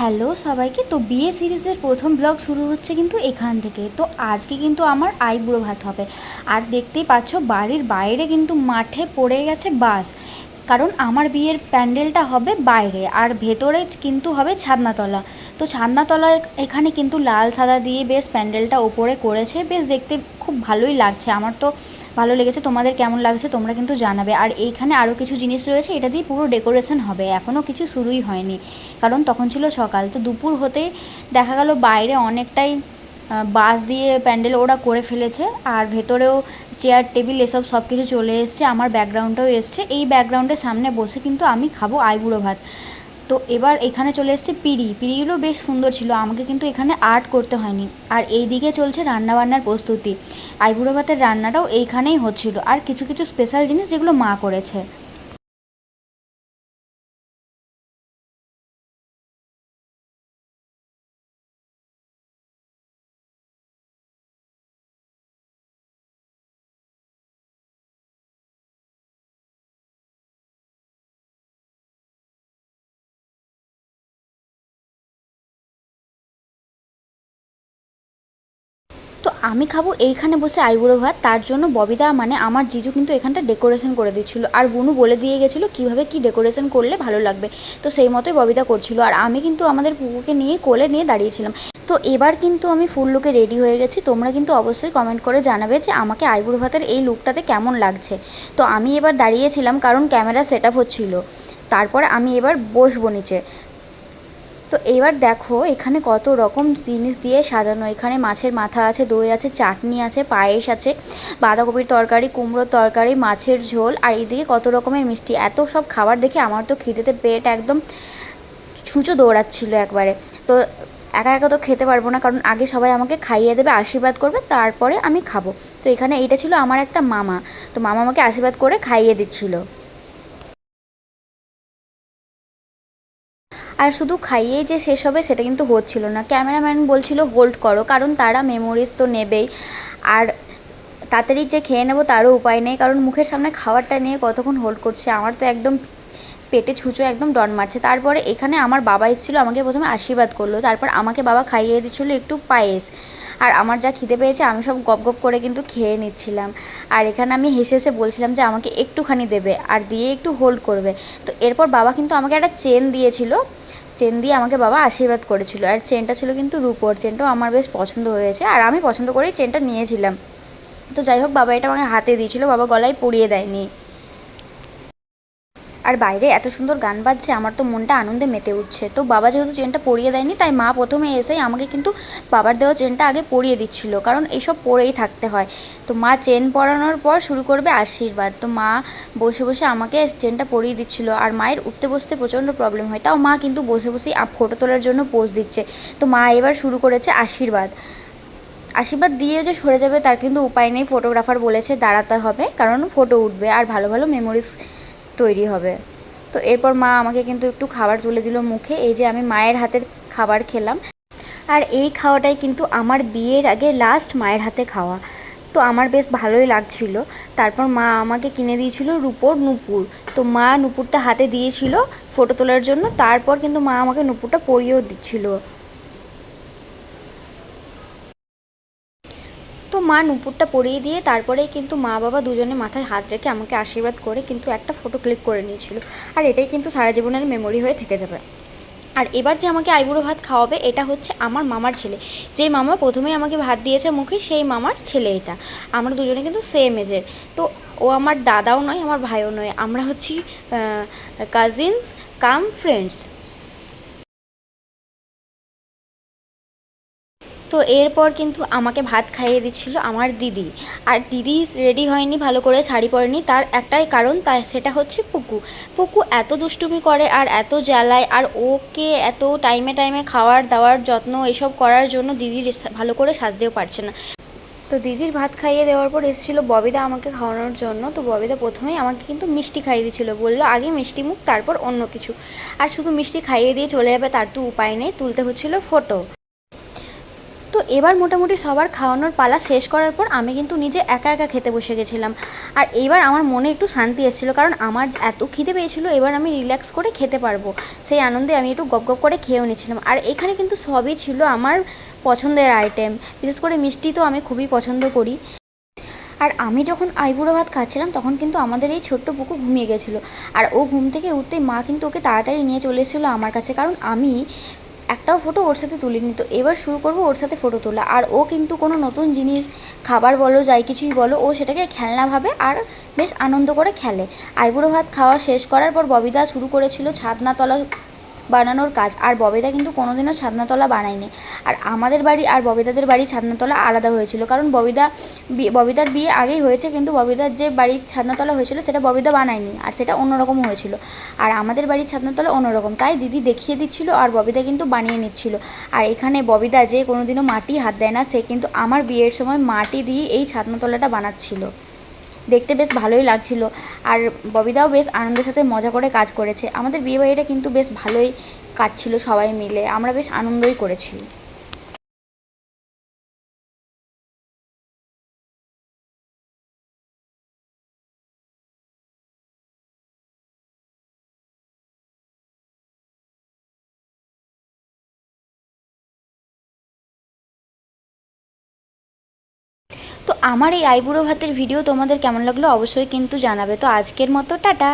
Hello সবাইকে। তো বিয়ে সিরিজের প্রথম ব্লগ শুরু হচ্ছে কিন্তু এখান থেকে। তো আজকে কিন্তু আমার আইবুড়ো ভাত হবে। আর দেখতেই পাচ্ছ, বাড়ির বাইরে কিন্তু মাঠে পড়ে গেছে বাস। কারণ আমার বিয়ের প্যান্ডেলটা হবে বাইরে, আর ভেতরে কিন্তু হবে ছাদনাতলা। তো ছাদনাতলা এখানে কিন্তু লাল সাদা দিয়ে বেশ প্যান্ডেলটা ওপরে করেছে। বেশ দেখতে খুব ভালোই লাগছে। আমার তো ভালো লেগেছে, তোমাদের কেমন লাগছে তোমরা কিন্তু জানাবে। আর এইখানে আরও কিছু জিনিস রয়েছে, এটা দিয়ে পুরো ডেকোরেশন হবে এখনও কিছু শুরুই হয়নি। কারণ তখন ছিল সকাল, তো দুপুর হতেই দেখা গেল বাইরে অনেকটাই বাঁশ দিয়ে প্যান্ডেল ওরা করে ফেলেছে, আর ভেতরেও চেয়ার, টেবিল এসব সব কিছু চলে এসছে, আমার ব্যাকগ্রাউন্ডটাও এসছে। এই ব্যাকগ্রাউন্ডের সামনে বসে কিন্তু আমি খাব আইবুড়ো ভাত। তো এবার এখানে চলে এসেছে পিড়ি। পিড়িগুলো বেশ সুন্দর ছিল, আমাকে কিন্তু এখানে আর্ট করতে হয়নি। আর এই দিকে চলছে রান্নাবান্নার প্রস্তুতি। আইবুড়ো ভাতের রান্নাটাও এইখানেই হচ্ছিল। আর কিছু কিছু স্পেশাল জিনিস যেগুলো মা করেছে। আমি খাব এইখানে বসে আইবুড়ো ভাত, তার জন্য ববিদা মানে আমার জিজু কিন্তু এখানটা ডেকোরেশন করে দিচ্ছিল আর বুনু বলে দিয়ে গেছিল কীভাবে কী ডেকোরেশন করলে ভালো লাগবে। তো সেই মতোই ববিদা করছিল। আর আমি কিন্তু আমাদের পুকুকে নিয়ে কোলে নিয়ে দাঁড়িয়েছিলাম। তো এবার কিন্তু আমি ফুল লুকে রেডি হয়ে গেছি। তোমরা কিন্তু অবশ্যই কমেন্ট করে জানাবে যে আমাকে আইবুড়ো ভাতের এই লুকটাতে কেমন লাগছে। তো আমি এবার দাঁড়িয়েছিলাম কারণ ক্যামেরা সেট আপ হচ্ছিল। তারপর আমি এবার বসবো নিচে। তো এবার দেখো, এখানে কত রকম জিনিস দিয়ে সাজানো। এখানে মাছের মাথা আছে, দই আছে, চাটনি আছে, পায়েস আছে, বাঁধাকপির তরকারি, কুমড়োর তরকারি, মাছের ঝোল, আর এইদিকে কত রকমের মিষ্টি। এত সব খাবার দেখে আমার তো খিদেতে পেট একদম ছুঁচো দৌড়াচ্ছিল একবারে। তো একা একা তো খেতে পারব না, কারণ আগে সবাই আমাকে খাইয়ে দেবে, আশীর্বাদ করবে, তারপরে আমি খাব। তো এখানে এইটা ছিল আমার একটা মামা। তো মামা আমাকে আশীর্বাদ করে খাইয়ে দিচ্ছিল। আর শুধু খাইয়েই যে শেষ হবে সেটা কিন্তু হচ্ছিল না। ক্যামেরাম্যান বলছিল হোল্ড করো, কারণ তারা মেমোরিজ তো নেবেই। আর তাড়াতাড়ি যে খেয়ে নেব তারও উপায় নেই, কারণ মুখের সামনে খাবারটা নিয়ে কতক্ষণ হোল্ড করছে? আমার তো একদম পেটে ছুঁচো একদম ডন মারছে। তারপরে এখানে আমার বাবা এসেছিল, আমাকে প্রথমে আশীর্বাদ করল। তারপর আমাকে বাবা খাইয়ে দিচ্ছিল একটু পায়েস। আর আমার যা খিদে পেয়েছে, আমি সব গপ গপ করে কিন্তু খেয়ে নিচ্ছিলাম। আর এখানে আমি হেসে হেসে বলছিলাম যে, আমাকে একটুখানি দেবে, আর দিয়ে একটু হোল্ড করবে। তো এরপর বাবা কিন্তু আমাকে একটা চেন দিয়েছিল। চেন দিয়ে আমাকে বাবা আশীর্বাদ করেছিল। আর চেনটা ছিল কিন্তু রুপোর চেনটাও আমার বেশ পছন্দ হয়েছে। আর আমি পছন্দ করেই চেনটা নিয়েছিলাম। তো যাই হোক, বাবা এটা আমাকে হাতে দিয়েছিল, বাবা গলায় পরিয়ে দেয়নি। আর বাইরে এত সুন্দর গান বাজছে, আমার তো মনটা আনন্দে মেতে উঠছে। তো বাবা যেহেতু চেনটা পরিয়ে দেয়নি, তাই মা প্রথমে এসেই আমাকে কিন্তু বাবার দেওয়া চেনটা আগে পরিয়ে দিচ্ছিল, কারণ এইসব পরেই থাকতে হয়। তো মা চেন পরানোর পর শুরু করবে আশীর্বাদ। তো মা বসে বসে আমাকে চেনটা পরিয়ে দিচ্ছিল, আর মায়ের উঠতে বসতে প্রচণ্ড প্রবলেম হয়। তাও মা কিন্তু বসে বসেই ফটো তোলার জন্য পোজ দিচ্ছে। তো মা এবার শুরু করেছে আশীর্বাদ। আশীর্বাদ দিয়ে যে সরে যাবে তার কিন্তু উপায় নেই ফটোগ্রাফার বলেছে দাঁড়াতে হবে, কারণ ফটো উঠবে, আর ভালো ভালো মেমোরিজ তৈরি হবে। তো এরপর মা আমাকে কিন্তু একটু খাবার তুলে দিল মুখে, এই যে আমি মায়ের হাতের খাবার খেলাম। আর এই খাওয়াটাই কিন্তু আমার বিয়ের আগে লাস্ট মায়ের হাতে খাওয়া। তো আমার বেশ ভালোই লাগছিল। তারপর মা আমাকে কিনে দিয়েছিল রুপোর নুপুর। তো মা নুপুরটা হাতে দিয়েছিল ফটো তোলার জন্য। তারপর কিন্তু মা আমাকে নুপুরটা পরিয়েও দিচ্ছিল। তো মা নুপুরটা পরিয়ে দিয়ে তারপরেই কিন্তু মা বাবা দুজনে মাথায় হাত রেখে আমাকে আশীর্বাদ করে কিন্তু একটা ফটো ক্লিক করে নিয়েছিল। আর এটাই কিন্তু সারা জীবনের মেমোরি হয়ে থেকে যাবে। আর এবার যে আমাকে আইবুড়ো ভাত খাওয়াবে, এটা হচ্ছে আমার মামার ছেলে। যেই মামা প্রথমেই আমাকে ভাত দিয়েছে মুখে, সেই মামার ছেলে এটা। আমরা দুজনে কিন্তু সেম এজের তো ও আমার দাদাও নয়, আমার ভাইও নয়। আমরা হচ্ছি কাজিনস কাম ফ্রেন্ডস তো এরপর কিন্তু আমাকে ভাত খাইয়ে দিচ্ছিল আমার দিদি। আর দিদি রেডি হয়নি, ভালো করে শাড়ি পরেনি। তার একটাই কারণ, তাই সেটা হচ্ছে পুকু। পুকু এত দুষ্টুমি করে আর এত জ্বালায়, আর ওকে এত টাইমে টাইমে খাওয়ার দাওয়ার যত্ন এসব করার জন্য দিদির ভালো করে সাজতেও পারছে না। তো দিদির ভাত খাইয়ে দেওয়ার পর এসেছিল ববিদা আমাকে খাওয়ানোর জন্য। তো ববিদা প্রথমেই আমাকে কিন্তু মিষ্টি খাইয়ে দিয়েছিলো বলল, আগে মিষ্টি মুখ, তারপর অন্য কিছু। আর শুধু মিষ্টি খাইয়ে দিয়ে চলে যাবে তার তো উপায় নেই। তুলতে হচ্ছিল ফটো এবার মোটামুটি সবার খাওয়ানোর পালা শেষ করার পর আমি কিন্তু নিজে একা একা খেতে বসে গেছিলাম। আর এইবার আমার মনে একটু শান্তি এসেছিল, কারণ আমার এত খিদে পেয়েছিলো, এবার আমি রিল্যাক্স করে খেতে পারব। সেই আনন্দে আমি একটু গপ গপ করে খেয়েও নিয়েছিলাম আর এখানে কিন্তু সবই ছিল আমার পছন্দের আইটেম বিশেষ করে মিষ্টি তো আমি খুবই পছন্দ করি। আর আমি যখন আইবুড়ো ভাত খাচ্ছিলাম, তখন কিন্তু আমাদের এই ছোট্ট পুকু ঘুমিয়ে গেছিল। আর ও ঘুম থেকে উঠতেই মা কিন্তু ওকে তাড়াতাড়ি নিয়ে চলে এসেছিল আমার কাছে, কারণ আমি একটাও ফটো ওর সাথে তুলিনি। তো এবার শুরু করব ওর সাথে ফটো তোলা। আর ও কিন্তু কোনো নতুন জিনিস, খাবার বলো, যাই কিছুই বলো, ও সেটাকে খেলনা ভাবে আর বেশ আনন্দ করে খেলে। আইবুড়ো ভাত খাওয়া শেষ করার পর ববিদা শুরু করেছিল ছাদনাতলা বানানোর কাজ। আর ববিদা কিন্তু কোনোদিনও ছাদনাতলা বানায়নি। আর আমাদের বাড়ি আর ববিদাদের বাড়ি ছাদনাতলা আলাদা হয়েছিল। কারণ ববিদা বিয়ে ববিদার বিয়ে আগেই হয়েছে, কিন্তু ববিদার যে বাড়ির ছাদনাতলা হয়েছিল, সেটা ববিদা বানায়নি। আর সেটা অন্যরকম হয়েছিল। আর আমাদের বাড়ির ছাদনাতলা অন্যরকম। তাই দিদি দেখিয়ে দিচ্ছিল আর ববিদা কিন্তু বানিয়ে নিচ্ছিল। আর এখানে ববিদা যে কোনোদিনও মাটি হাত দেয় না, সে কিন্তু আমার বিয়ের সময় মাটি দিয়ে এই ছাদনাতলাটা বানাচ্ছিল। দেখতে বেশ ভালোই লাগছিল। আর ববিদাও বেশ আনন্দের সাথে মজা করে কাজ করেছে। আমাদের বিয়েবাড়িটা কিন্তু বেশ ভালোই কাটছিল সবাই মিলে। আমরা বেশ আনন্দই করেছি। তো আমার এই আইবুড়ো ভাতের ভিডিও তোমাদের কেমন লাগল অবশ্যই কিন্তু জানাবে। তো আজকের মতো, টাটা।